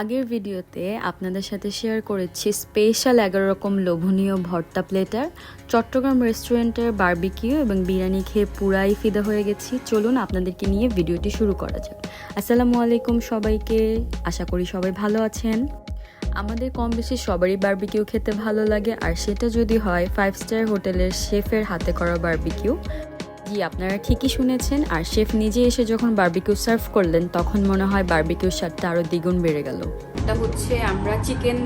আগের ভিডিওতে আপনাদের সাথে শেয়ার করেছি স্পেশাল এগারো রকম লোভনীয় ভর্তা প্লেটার চট্টগ্রাম রেস্টুরেন্টের বারবিকিউ এবং বিরিয়ানি খেয়ে পুরাই ফিদা হয়ে গেছি। চলুন আপনাদেরকে নিয়ে ভিডিওটি শুরু করা যাক। আসসালামু আলাইকুম সবাইকে, আশা করি সবাই ভালো আছেন। আমাদের কম বেশি সবারই বার্বিকিউ খেতে ভালো লাগে, আর সেটা যদি হয় ফাইভ স্টার হোটেলের শেফের হাতে করা বারবিকিউ জি আপনারা ঠিকই শুনেছেন। আর শেফ নিজে এসে যখন বার্বিকিউ সার্ভ করলেন তখন মনে হয় বারবিকিউর স্বাদটা আরও দ্বিগুণ বেড়ে গেল। এটা হচ্ছে আমরা চিকেন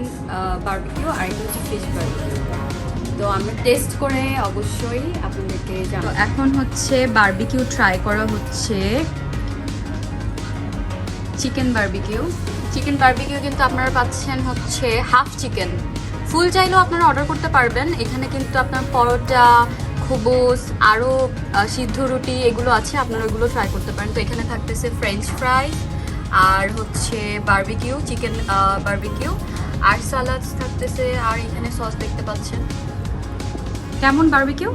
বার্বিকিউ আর এটা হচ্ছে ফিশ বারবিকিউ তো আমরা টেস্ট করে অবশ্যই আপনাদেরকে জানাব। এখন হচ্ছে বার্বিকিউ ট্রাই করা হচ্ছে। চিকেন বার্বিকিউ চিকেন বারবিকিউ কিন্তু আপনারা পাচ্ছেন হচ্ছে হাফ চিকেন ফুল চাইলেও আপনারা অর্ডার করতে পারবেন। এখানে কিন্তু আপনার পরোটা খুবুস আরও সিদ্ধ রুটি এগুলো আছে আপনারা ওগুলো ট্রাই করতে পারেন। তো এখানে থাকতেছে ফ্রেঞ্চ ফ্রাই আর হচ্ছে বারবিকিউ চিকেন বার্বিকিউ আর সালাদস থাকতেছে আর এখানে সস দেখতে পাচ্ছেন। কেমন বারবিকিউ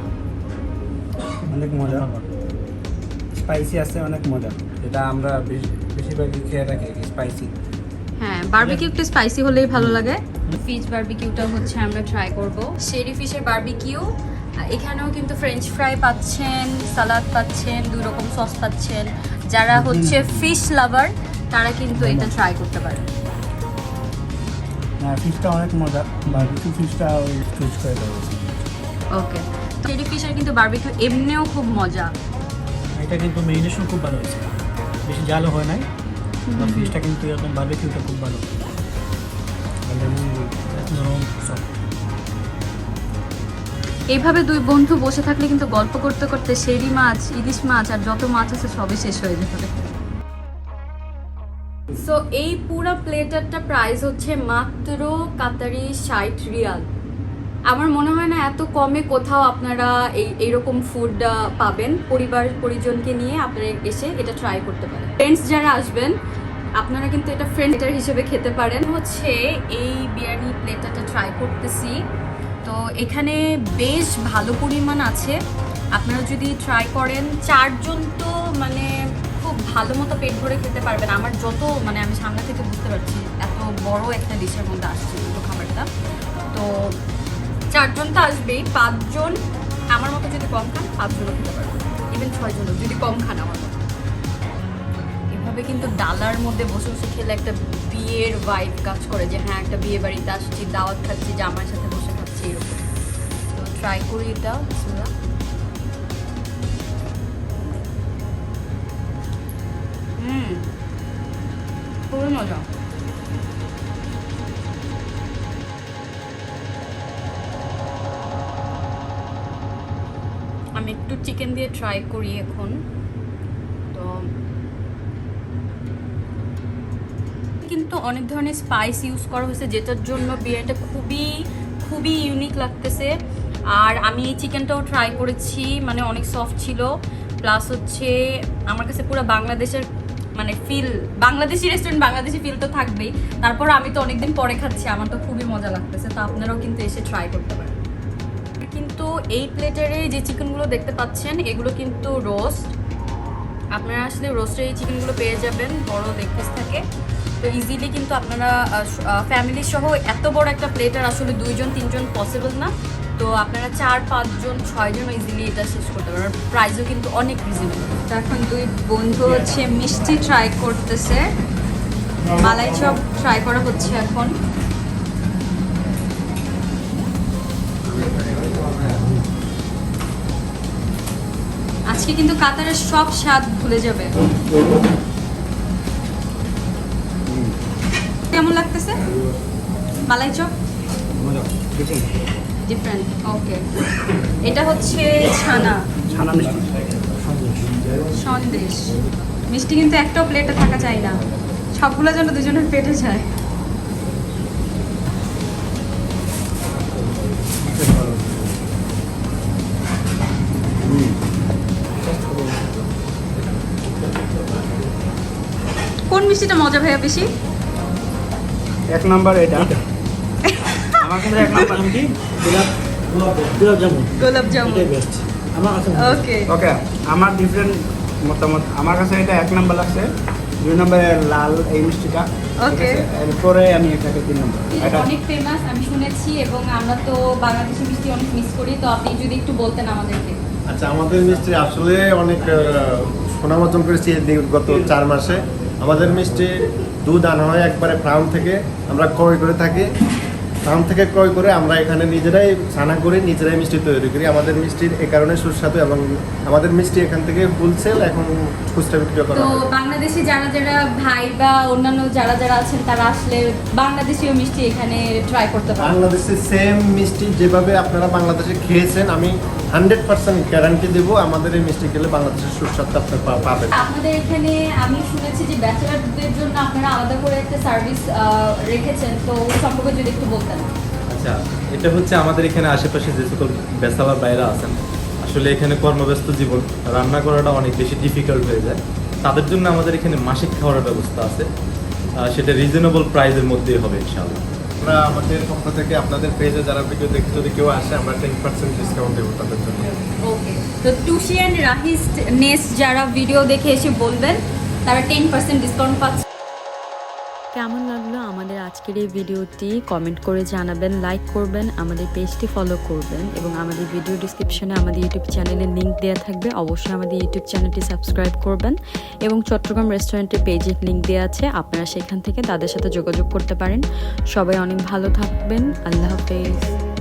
অনেক মজা। স্পাইসি আছে অনেক মজা। এটা আমরা বেশি- বেশিরভাগই খেয়ে থাকি স্পাইসি হ্যাঁ বারবিকিউ একটু স্পাইসি হলেই ভালো লাগে। ফিশ বারবিকিউটা হচ্ছে আমরা ট্রাই করব। শেরি ফিশের বারবিকিউ এখানেও কিন্তু ফ্রেঞ্চ ফ্রাই পাচ্ছেন সালাদ পাচ্ছেন দুই রকম সস পাচ্ছেন। যারা হচ্ছে ফিশ লাভার তারা কিন্তু এটা ট্রাই করতে পারে ফিশটা অনেক মজা। বারবিকিউ ফিশটা ওই চুজ করে দেবো। ওকে শেরি ফিশের কিন্তু বারবিকিউ এমনিও খুব মজা। এটা কিন্তু মেরিনেশন খুব ভালো হয়েছে। বেশি জালও হয় নাই ফিশটা কিন্তু এরকম বারবিকিউটা খুব ভালো। নরম soft। এইভাবে দুই বন্ধু বসে থাকলে কিন্তু গল্প করতে করতে শেরি মাছ, ইলিশ মাছ আর যত মাছ আছে সবই শেষ হয়ে যাবে সো এই পুরো প্লেটারটা প্রাইস হচ্ছে মাত্র কাতারি ষাট রিয়াল। আমার মনে হয় না এত কমে কোথাও আপনারা এই, এইরকম ফুড পাবেন। পরিবার, পরিজনকে নিয়ে আপনারা এসে এটা ট্রাই করতে পারেন। ফ্রেন্ডস যারা আসবেন, আপনারা কিন্তু এটা ফ্রেন্ড হিসেবে খেতে পারেন। হচ্ছে এই বিরিয়ানি প্লেটারটা ট্রাই করতেছি। তো এখানে বেশ ভালো পরিমাণ আছে। আপনারা যদি ট্রাই করেন, চারজন তো মানে খুব ভালো মতো পেট ভরে খেতে পারবেন। আমার যত মানে আমি সামনে থেকে বুঝতে পারছি, এত বড় একটা ডিশের মধ্যে আসছে দুটো খাবারটা। তো চারজন তো আসবেই, পাঁচজন আমার মতো যদি কম খান, পাঁচজনও খেতে পারবেন। ইভেন ছয়জনও, যদি কম খান আমার মতো। এভাবে কিন্তু ডালার মধ্যে বসে বসে খেলে একটা বিয়ের ভাইব কাজ করে যে হ্যাঁ একটা বিয়ে বাড়িতে আসছি, দাওয়াত খাচ্ছি, জামাইয়ের সাথে এরকম তো ট্রাই করি এটা বিসমিল্লাহ। হুম খুবই মজা আমি একটু চিকেন দিয়ে ট্রাই করি এখন। তো কিন্তু অনেক ধরনের স্পাইস ইউজ করা হয়েছে যেটার জন্য বিরিয়ানিটা খুবই খুবই ইউনিক লাগতেছে। আর আমি এই চিকেনটাও ট্রাই করেছি মানে অনেক সফট ছিল। প্লাস হচ্ছে আমার কাছে পুরো বাংলাদেশের মানে feel Bangladeshi restaurant Bangladeshi feel তো থাকবেই। তারপর আমি তো অনেকদিন পরে খাচ্ছি, আমার তো খুবই মজা লাগতেছে, তো আপনারাও কিন্তু এসে ট্রাই করতে পারেন। কিন্তু এই প্লেটারে যে চিকেনগুলো দেখতে পাচ্ছেন, এগুলো কিন্তু রোস্ট আপনারা আসলে রোস্টের এই চিকেনগুলো পেয়ে যাবেন বড় লেগ পিস থাকে। তো ইজিলি কিন্তু আপনারা ফ্যামিলি সহ এত বড় একটা প্লেটার আসলে দুইজন তিনজন পসিবল না। তো আপনারা চার পাঁচজন ছয়জন ইজিলি এটা শেষ করতে পারবেন। প্রাইসও কিন্তু অনেক রিজনেবল এখন দুই বন্ধু হচ্ছে মিষ্টি ট্রাই করতেছে। মালাই চপ ট্রাই করা হচ্ছে এখন। আজকে কিন্তু কাতারের সব স্বাদ ভুলে যাবে। কেমন লাগতেছে? মালাই চপ? ডিফারেন্ট ওকে এটা হচ্ছে ছানা। ছানা মিষ্টি। সন্দেশ। মিষ্টি কিন্তু একটাও প্লেটে থাকা চাই না। সবগুলো যেন দুজনের পেটে যায়। মিষ্টিটা মজা ভাইয়া বেশি? এক নাম্বার এটা। আমার কাছে এক নাম্বার। নাম কি? গোলাপ গোলাপ জামুন গোলাপ জামুন বেস্ট আমার কাছে ওকে ওকে আমার ডিফারেন্ট মতামত। আমার কাছে এটা এক নাম্বার লাগছে। দুই নম্বরে লাল এই মিষ্টিটা। Okay. এরপরে আমি এটাকে তিন নম্বর। এটা। অনেক ফেমাস আমি শুনেছি এবং আমরা তো বাংলাদেশি মিষ্টি অনেক মিস করি তো আপনি যদি একটু বলতেন আমাদেরকে। আচ্ছা আমাদের মিষ্টি আসলে অনেক সুনাম অর্জন করেছি গত চার মাসে। আমাদের মিষ্টি দুধ আনা হয় একবারে ফার্ম থেকে আমরা ক্রয় করে থাকি। ফার্ম থেকে ক্রয় করে আমরা এখানে নিজেরাই ছানা করে নিজেরাই মিষ্টি তৈরি করি। আমাদের মিষ্টির এই কারণে সুস্বাদু এবং আমাদের মিষ্টি এখান থেকে হোলসেল এখন খুচরা বিক্রি করা তো হয়। বাংলাদেশি যারা যারা ভাই বা অন্যান্য যারা যারা আছেন তারা আসলে বাংলাদেশীয় মিষ্টি এখানে ট্রাই করতে পারেন। বাংলাদেশের সেম মিষ্টি যেভাবে আপনারা বাংলাদেশে খেয়েছেন আমি হান্ড্রেড পার্সেন্ট গ্যারান্টি দেবো আমাদের এই মিষ্টি খেলে বাংলাদেশের আপনি পাবেন। আপনাদের এখানে আমি শুনেছি যে ব্যাচেলারদের জন্য আপনারা আলাদা করে একটা সার্ভিস রেখেছেন তো সম্পর্কে যদি একটু বলতেন। আচ্ছা এটা হচ্ছে আমাদের এখানে আশেপাশে যে সকল বাইরা আছেন আসলে এখানে কর্মব্যস্ত জীবন রান্না করাটা অনেক বেশি ডিফিকাল্ট হয়ে যায়। তাদের জন্য আমাদের এখানে মাসিক খাওয়ার ব্যবস্থা আছে। সেটা রিজনেবল প্রাইসের মধ্যেই হবে ইনশাআল্লাহ। আমরা আমাদের পক্ষ থেকে আপনাদের পেজে যারা ভিডিও দেখতে যদি কেউ আসে আমরা টেন পার্সেন্ট ডিসকাউন্ট দেবো তাদের জন্য। ওকে তো টুসি অ্যান্ড রাহিস নেস যারা ভিডিও দেখে এসে বলবেন তারা টেন পার্সেন্ট ডিসকাউন্ট পাচ্ছে। কেমন আমাদের আজকের এই ভিডিওটি কমেন্ট করে জানাবেন লাইক করবেন, আমাদের পেজটি ফলো করবেন এবং আমাদের ভিডিও ডিসক্রিপশনে আমাদের ইউটিউব চ্যানেলের লিঙ্ক দেওয়া থাকবে। অবশ্যই আমাদের ইউটিউব চ্যানেলটি সাবস্ক্রাইব করবেন এবং চট্টগ্রাম রেস্টুরেন্টের পেজের লিঙ্ক দেওয়া আছে। আপনারা সেখান থেকে তাদের সাথে যোগাযোগ করতে পারেন। সবাই অনেক ভালো থাকবেন। আল্লাহ হাফেজ।